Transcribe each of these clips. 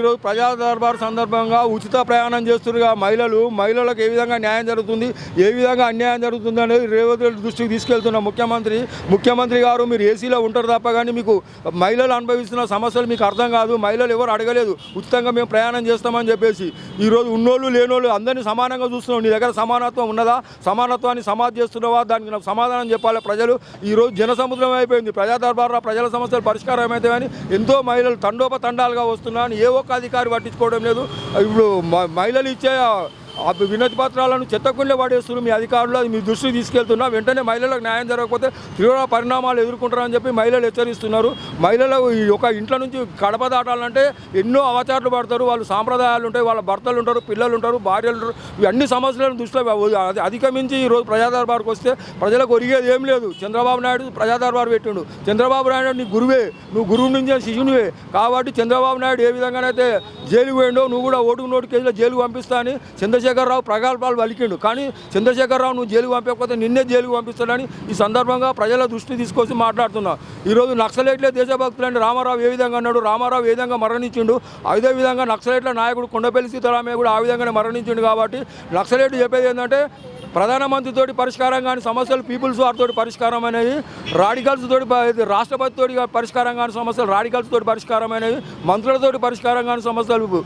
ఈరోజు ప్రజా దర్బార్ సందర్భంగా ఉచిత ప్రయాణం చేస్తున్నారు మహిళలు. మహిళలకు ఏ విధంగా న్యాయం జరుగుతుంది? ఏ విధంగా అన్యాయం జరుగుతుంది అనేది రేవంత్ రెడ్డి దృష్టికి తీసుకెళ్తున్న ముఖ్యమంత్రి. ముఖ్యమంత్రి గారు మీరు ఏసీలో ఉంటారు తప్ప కానీ మీకు మహిళలు అనుభవిస్తున్న సమస్యలు మీకు అర్థం కాదు. మహిళలు ఎవరు అడగలేదు. ఉచితంగా మేము ప్రయాణం చేస్తామని చెప్పేసి. ఈరోజు ఉన్నోళ్ళు లేనోళ్ళు అందరినీ సమానంగా చూస్తున్నాం. నీ దగ్గర సమానత్వం ఉన్నదా? సమానత్వాన్ని సమాధి చేస్తున్నావా? దానికి నాకు సమాధానం చెప్పాలి ప్రజలు. ఈరోజు జనసముద్రం అయిపోయింది. ప్రజా దర్బార్లో ప్రజల సమస్యలు పరిష్కారం అయితే కానీ ఎంతో మహిళలు తండోపతండాలుగా వస్తున్నారని ఏ ఒక్క అధికారి పట్టించుకోవడం లేదు. ఇప్పుడు మ- మహిళలు ఇచ్చే వినతి పత్రాలను చెత్తకుండా పడేస్తున్నారు మీ అధికారులు అది మీ దృష్టికి తీసుకెళ్తున్నా వెంటనే మహిళలకు న్యాయం జరగకపోతే తీవ్ర పరిణామాలు ఎదుర్కొంటారని చెప్పి మహిళలు హెచ్చరిస్తున్నారు. మహిళలు ఈ ఒక ఇంట్లో నుంచి గడప దాటాలంటే ఎన్నో అవచారాలు పడతారు. వాళ్ళు సాంప్రదాయాలు ఉంటాయి వాళ్ళ భర్తలు ఉంటారు పిల్లలు ఉంటారు భార్యలు ఉంటారు. ఇవన్నీ అన్ని సమస్యలను దృష్టిలో అది అధిగమించి ఈరోజు ప్రజాదర్బార్కి వస్తే ప్రజలకు ఒరిగేది ఏం లేదు. చంద్రబాబు నాయుడు ప్రజాదర్బార్ పెట్టిండు. చంద్రబాబు నాయుడు నీ గురువే. నువ్వు గురువు నుంచి శిష్యునివే. కాబట్టి చంద్రబాబు నాయుడు ఏ విధంగానైతే జైలు పోయిండో నువ్వు కూడా ఓటుకు నోటు కేసులో జైలు పంపిస్తా అని చంద్రశేఖరరావు ప్రగల్భాలు పలికిండు. కానీ చంద్రశేఖరరావు నువ్వు జైలు పంపకపోతే నిన్నే జైలుకు పంపిస్తాడని ఈ సందర్భంగా ప్రజల దృష్టి తీసుకొచ్చి మాట్లాడుతున్నా. ఈరోజు నక్సలైట్లే దేశభక్తులని రామారావు ఏ విధంగా అన్నాడు? రామారావు ఏ విధంగా మరణించిండు? అదే విధంగా నక్సలైట్ల నాయకుడు కొండపల్లి సీతారామయ్య కూడా ఆ విధంగానే మరణించిండు కాబట్టి నక్సలైట్ చెప్పేది ఏంటంటే ప్రధానమంత్రితోటి పరిష్కారం కానీ సమస్యలు పీపుల్స్ వారితో పరిష్కారం అనేది రాడికల్స్ తోటి ప- రాష్ట్రపతితోటి పరిష్కారం కాని సమస్యలు రాడికల్స్ తోటి పరిష్కారం అనేవి మంత్రులతోటి పరిష్కారం కాని సమస్యలు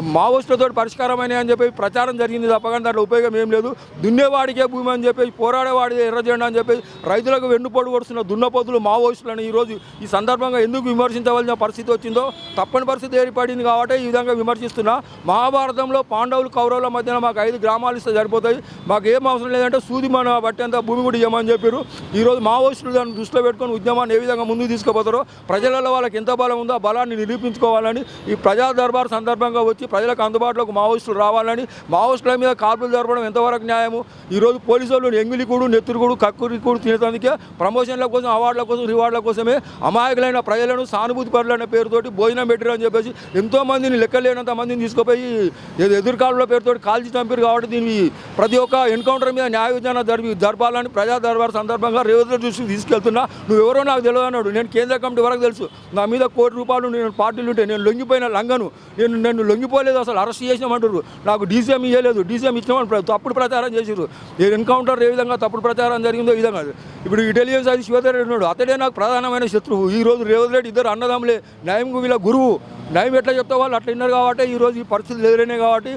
మావోయిస్టులతో పరిష్కారం అయినాయి అని చెప్పి ప్రచారం జరిగింది. తప్ప దాంట్లో ఉపయోగం ఏం లేదు. దున్నేవాడికే భూమి అని చెప్పి పోరాడేవాడి ఎర్రజెండా అని చెప్పి రైతులకు వెన్నుపోటు కొడుతున్న దున్నపోతులు మావోయిస్టులను ఈరోజు ఈ సందర్భంగా ఎందుకు విమర్శించవలసిన పరిస్థితి వచ్చిందో తప్పని పరిస్థితి ఏర్పడింది కాబట్టి ఈ విధంగా విమర్శిస్తున్నా. మహాభారతంలో పాండవులు కౌరవుల మధ్యన మాకు ఐదు గ్రామాలు ఇస్తే సరిపోతాయి. మాకు ఏం అవసరం లేదంటే సూది మన బట్టేంత భూమి కూడా ఇవ్వమని చెప్పారు ఈరోజు మావోయిస్టులు దాన్ని దృష్టిలో పెట్టుకొని ఉద్యమాన్ని ఏ విధంగా ముందుకు తీసుకుపోతారో ప్రజలలో వాళ్ళకి ఎంత బలం ఉందో ఆ బలాన్ని నిరూపించుకోవాలని ఈ ప్రజా దర్బార్ సందర్భంగా వచ్చి ప్రజలకు అందుబాటులోకి మావోయిస్టులు రావాలని మావోయిస్టుల మీద కాల్పులు జరపడం ఎంతవరకు న్యాయము? ఈరోజు పోలీసు వాళ్ళు ఎంగిలికూడు నెత్తురుకూడు కక్కురికూడు తినేందుకే ప్రమోషన్ల కోసం అవార్డుల కోసం రివార్డుల కోసమే అమాయకులైన ప్రజలను సానుభూతి పరులైన పేరుతోటి భోజనం పెట్టారని చెప్పేసి ఎంతో మందిని లెక్కలేనంత మందిని తీసుకుపోయి ఎదురుకాలంలో పేరుతోటి కాల్చి చంపారు కాబట్టి దీన్ని ప్రతి ఒక్క ఎన్కౌంటర్ మీద న్యాయ విధానం జరిపి జరపాలని ప్రజా దర్బార్ సందర్భంగా రేవంత్ చూసి దృష్టికి తీసుకెళ్తున్నా. నువ్వెవరో నాకు తెలియదు అన్నాడు నేను కేంద్ర కమిటీ వరకు తెలుసు. నా మీద కోటి రూపాయలు నేను పార్టీలు ఉంటే నేను లొంగిపోయిన లంగను. నేను నేను లొంగిపోలేదు అసలు అరెస్ట్ చేసినామంటారు నాకు డీసీఎం ఇవ్వలేదు డీసీఎం ఇచ్చినామని తప్పుడు ప్రచారం చేసారు ఏ ఎన్కౌంటర్ ఏ విధంగా తప్పుడు ప్రచారం జరిగిందో ఈ విధంగా. ఇప్పుడు ఇంటెలిజెన్స్ అది శివధర్ ఉన్నాడు. అతడే నాకు ప్రధానమైన శత్రువు. ఈ రోజు రేవంత్ రెడ్డి ఇద్దరు అన్నదమ్ములే. న్యాయం వీళ్ళ గురువు. న్యాయం ఎట్లా చెప్తా వాళ్ళు అట్లా విన్నారు కాబట్టి ఈ రోజు ఈ పరిస్థితులు ఎదురైనాయి కాబట్టి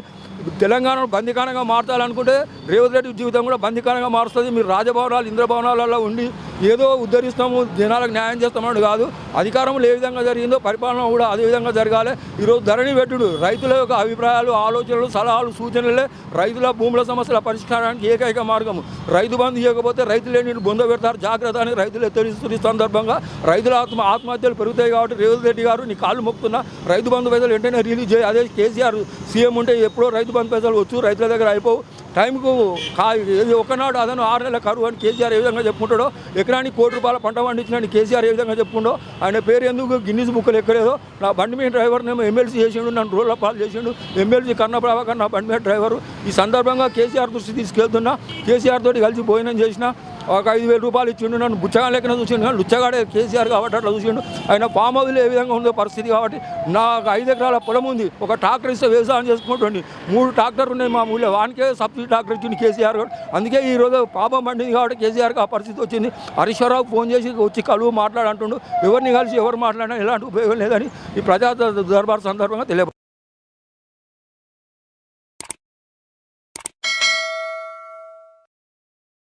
తెలంగాణను బందికానంగా మార్చాలనుకుంటే రేవంత్ రెడ్డి జీవితం కూడా బందికానంగా మారుస్తుంది. మీరు రాజభవనాలు ఇంద్రభవనాలలో ఉండి ఏదో ఉద్ధరిస్తాము జనాలకు న్యాయం చేస్తామని కాదు. అధికారంలో ఏ విధంగా జరిగిందో పరిపాలన కూడా అదే విధంగా జరగాలి. ఈరోజు ధరణి పెట్టుడు రైతుల యొక్క అభిప్రాయాలు ఆలోచనలు సలహాలు సూచనలే రైతుల భూముల సమస్యల పరిష్కారానికి ఏకైక మార్గం రైతు బంధు ఇవ్వకపోతే రైతులే నేను బొంద పెడతారు. జాగ్రత్త అని రైతులు హెచ్చరిస్తున్న సందర్భంగా రైతుల ఆత్మ ఆత్మహత్యలు పెరుగుతాయి కాబట్టి రేవంత్ రెడ్డి గారు నీ కాళ్ళు మొక్కుతున్నా రైతు బంధు పైసలు వెంటనే రిలీజ్ చేయి. అదే కేసీఆర్ సీఎం ఉంటే ఎప్పుడో రైతు బంధు పైసలు వచ్చు రైతుల దగ్గర అయిపోవు. టైంకు కా ఏది ఒకనాడు అదను ఆరు నెలల కరువు అని కేసీఆర్ ఏ విధంగా చెప్పుకుంటాడో ఎకరానికి కోటి రూపాయల పంట పండించినని కేసీఆర్ ఏ విధంగా చెప్పుకుంటో ఆయన పేరు ఎందుకు గిన్నీస్ బుక్లు ఎక్కలేదో నా బండి మీద డ్రైవర్ నేను ఎమ్మెల్సీ చేసిండు నన్ను రోడ్ల పాలు చేసిండు. ఎమ్మెల్సీ కన్న ప్రభాకర్ నా బండి మీద డ్రైవరు. ఈ సందర్భంగా కేసీఆర్ దృష్టి తీసుకెళ్తున్నా. కేసీఆర్ తోటి కలిసి భోజనం చేసిన. ఒక ఐదు వేల రూపాయలు ఇచ్చిండు నన్ను బుచ్చగా లెక్కన చూసిండు కానీ లుచ్చగాడే కేసీఆర్ కాబట్టి అట్లా చూసిండు. ఆయన ఫామ్ హౌస్లో ఏ విధంగా ఉందో పరిస్థితి కాబట్టి నాకు ఐదు ఎకరాల పొలం ఉంది ఒక ట్రాక్టర్ ఇస్తే వ్యవసాయం చేసుకుంటుంది మూడు ట్రాక్టర్ ఉన్నాయి మా ఊళ్ళో వానికే సబ్సిడీ ట్రాక్టర్ ఇచ్చింది కేసీఆర్ అందుకే ఈ రోజు పాపం పండింది కాబట్టి కేసీఆర్కి ఆ పరిస్థితి వచ్చింది. హరీశ్వరరావు ఫోన్ చేసి వచ్చి కలువు మాట్లాడంటుండు. ఎవరిని కలిసి ఎవరు మాట్లాడినా ఎలాంటి ఉపయోగం లేదని ఈ ప్రజా దర్బార్ సందర్భంగా తెలియదు